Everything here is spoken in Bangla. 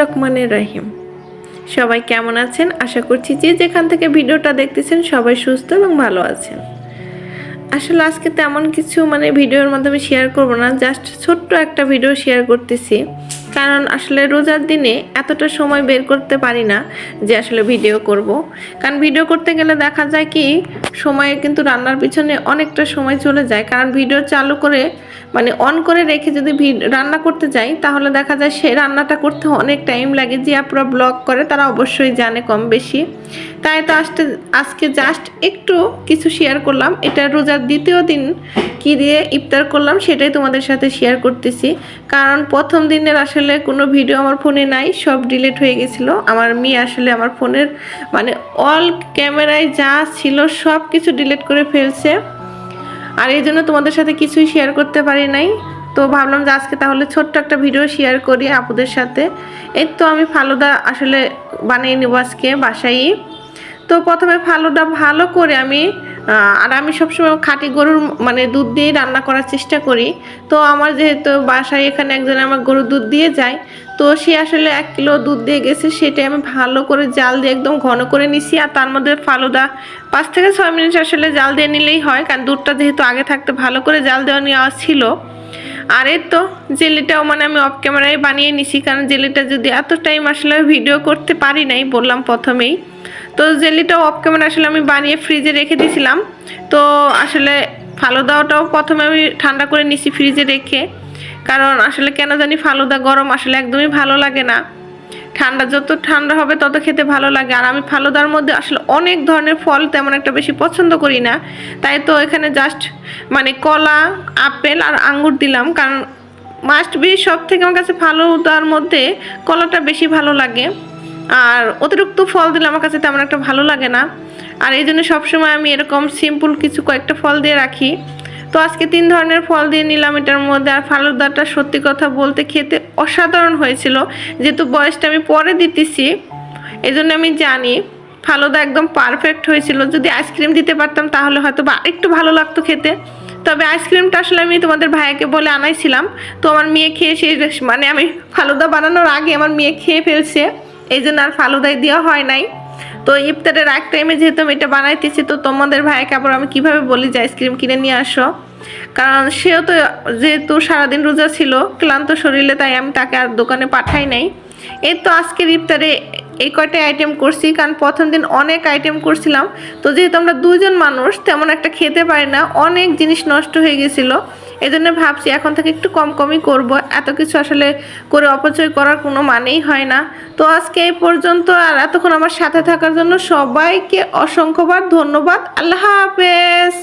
রহমানের রাহিম। সবাই কেমন আছেন? আশা করছি যে যেখান থেকে ভিডিওটা দেখতেছেন সবাই সুস্থ এবং ভালো আছেন। আসলে আজকে তেমন কিছু মানে ভিডিওর মাধ্যমে শেয়ার করব না জাস্ট ছোট্ট একটা ভিডিও শেয়ার করতেছি। কারণ আসলে রোজার দিনে এতটা সময় বের করতে পারি না যে আসলে ভিডিও করব। কারণ ভিডিও করতে গেলে দেখা যায় কি, সময়ে কিন্তু রান্নার পিছনে অনেকটা সময় চলে যায়। কারণ ভিডিও চালু করে মানে অন করে রেখে যদি রান্না করতে যাই, তাহলে দেখা যায় সে রান্নাটা করতে অনেক টাইম লাগে। যে আপুরা ব্লগ করে, তারা অবশ্যই জানে কম বেশি। তাই তো আসতে আজকে জাস্ট একটু কিছু শেয়ার করলাম। এটা রোজার দ্বিতীয় দিন কি দিয়ে ইফতার করলাম, সেটাই তোমাদের সাথে শেয়ার করতেছি। কারণ প্রথম দিনের আসলে কোনো ভিডিও আমার ফোনে নাই, সব ডিলিট হয়ে গেছিল। আমার মেয়ে আসলে আমার ফোনের মানে অল ক্যামেরায় যা ছিল সব কিছু ডিলিট করে ফেলছে। আর এই জন্য তোমাদের সাথে কিছুই শেয়ার করতে পারি নাই। তো ভাবলাম যে আজকে তাহলে ছোট্ট একটা ভিডিও শেয়ার করি আপুদের সাথে। এই তো আমি ফালুদা আসলে বানিয়ে নেব আজকে বাসায় তো প্রথমে ফালুদা ভালো করে আমি আর আমি সবসময় খাঁটি গরুর মানে দুধ দিয়েই রান্না করার চেষ্টা করি। তো আমার যেহেতু বাসায় এখানে একজন আমার গরুর দুধ দিয়ে যায়, তো সে আসলে এক কিলো দুধ দিয়ে গেছে, সেটাই আমি ভালো করে জাল দিয়ে একদম ঘন করে নিছি। আর তার মধ্যে ফালুদা পাঁচ থেকে ছয় মিনিট আসলে জাল দিয়ে নিলেই হয়, কারণ দুধটা যেহেতু আগে থাকতে ভালো করে জাল দেওয়া নেওয়া ছিল। আর এই তো জেলিটাও মানে আমি অফ ক্যামেরায় বানিয়ে নিছি, কারণ জেলিটা যদি এত টাইম আসলে ভিডিও করতে পারি নাই, বললাম প্রথমেই। তো জেলিটাও অফ ক্যামেরা আসলে আমি বানিয়ে ফ্রিজে রেখে দিয়েছিলাম তো আসলে ফালুদাওটাও প্রথমে আমি ঠান্ডা করে নিছি ফ্রিজে রেখে। কারণ আসলে কেন জানি ফালুদা গরম আসলে একদমই ভালো লাগে না। ঠান্ডা যত ঠান্ডা হবে তত খেতে ভালো লাগে। আর আমি ফালুদার মধ্যে আসলে অনেক ধরনের ফল তেমন একটা বেশি পছন্দ করি না। তাই তো এখানে জাস্ট মানে কলা, আপেল আর আঙ্গুর দিলাম। কারণ মাস্ট বি সব থেকে আমার কাছে ফালুদার মধ্যে কলাটা বেশি ভালো লাগে। আর অতিরিক্ত ফল দিলে আমার কাছে তেমন একটা ভালো লাগে না। আর এই জন্য সবসময় আমি এরকম সিম্পল কিছু কয়েকটা ফল দিয়ে রাখি। তো আজকে তিন ধরনের ফল দিয়ে নিলাম এটার মধ্যে। আর ফালুদাটা সত্যি কথা বলতে খেতে অসাধারণ হয়েছিল। যেহেতু বয়সটা আমি পরে দিতেছি এই জন্য আমি জানি ফালুদা একদম পারফেক্ট হয়েছিল। যদি আইসক্রিম দিতে পারতাম তাহলে হয়তো বা একটু ভালো লাগতো খেতে। তবে আইসক্রিমটা আসলে আমি তোমাদের ভাইয়াকে বলে আনাইছিলাম। তো আমার মেয়ে খেয়ে সেই মানে আমি ফালুদা বানানোর আগে আমার মেয়ে খেয়ে ফেলছে। এই জন্য আর ফালুদাই দেওয়া হয় নাই। তো ইফতারের এক টাইমে যেহেতু আমি এটা বানাইতেছি, তো তোমাদের ভাইকে আবার আমি কীভাবে বলি যে আইসক্রিম কিনে নিয়ে আসো? কারণ সেও তো যেহেতু সারাদিন রোজা ছিল, ক্লান্ত শরীরে, তাই আমি তাকে আর দোকানে পাঠাই নাই। এই তো আজকের ইফতারে এই কয়টা আইটেম করছি, কারণ প্রথম দিন অনেক আইটেম করছিলাম। তো যেহেতু আমরা দুজন মানুষ, তেমন একটা খেতে পারি না, অনেক জিনিস নষ্ট হয়ে গেছিল। এই জন্য ভাবছি এখন থেকে একটু কম কমই করব। এত কিছু আসলে করে অপচয় করার কোনো মানেই হয় না। তো আজকে এই পর্যন্ত, আর এতক্ষণ আমার সাথে থাকার জন্য সবাইকে অসংখ্যবার ধন্যবাদ। আল্লাহ হাফেজ!